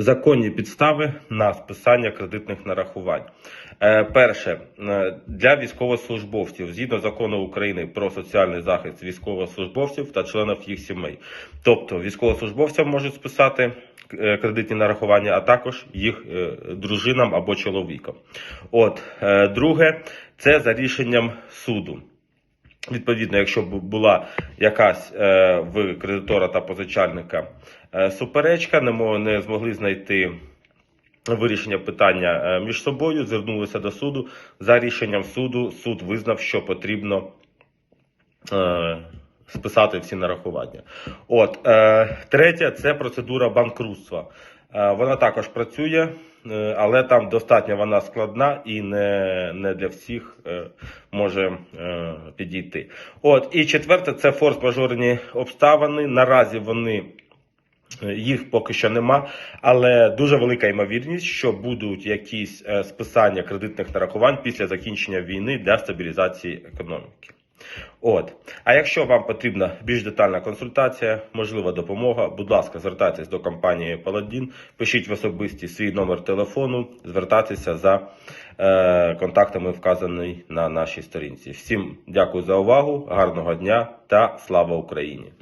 Законні підстави на списання кредитних нарахувань. Е, Перше е, для військовослужбовців згідно закону України про соціальний захист військовослужбовців та членів їх сімей. Тобто військовослужбовцям можуть списати е, кредитні нарахування, а також їх дружинам або чоловікам. От друге, це за рішенням суду. Відповідно, якщо б була якась е, в кредитора та позичальника е, суперечка, не, не змогли знайти вирішення питання е, між собою, звернулися до суду. За рішенням суду суд визнав, що потрібно е, списати всі нарахування. От е, третє це процедура банкрутства. Е, вона також працює, е, але там достатньо вона складна і не, не для всіх е, може підійти. От і четверте це форс-мажорні обставини. Наразі вони. Їх поки що нема, але дуже велика ймовірність, що будуть якісь списання кредитних нарахувань після закінчення війни для стабілізації економіки. От. А якщо вам потрібна більш детальна консультація, можлива допомога, будь ласка, звертайтесь до компанії Paladin, пишіть в особисті свій номер телефону, звертайтеся за е, контактами, вказаний на нашій сторінці. Всім дякую за увагу, гарного дня та слава Україні!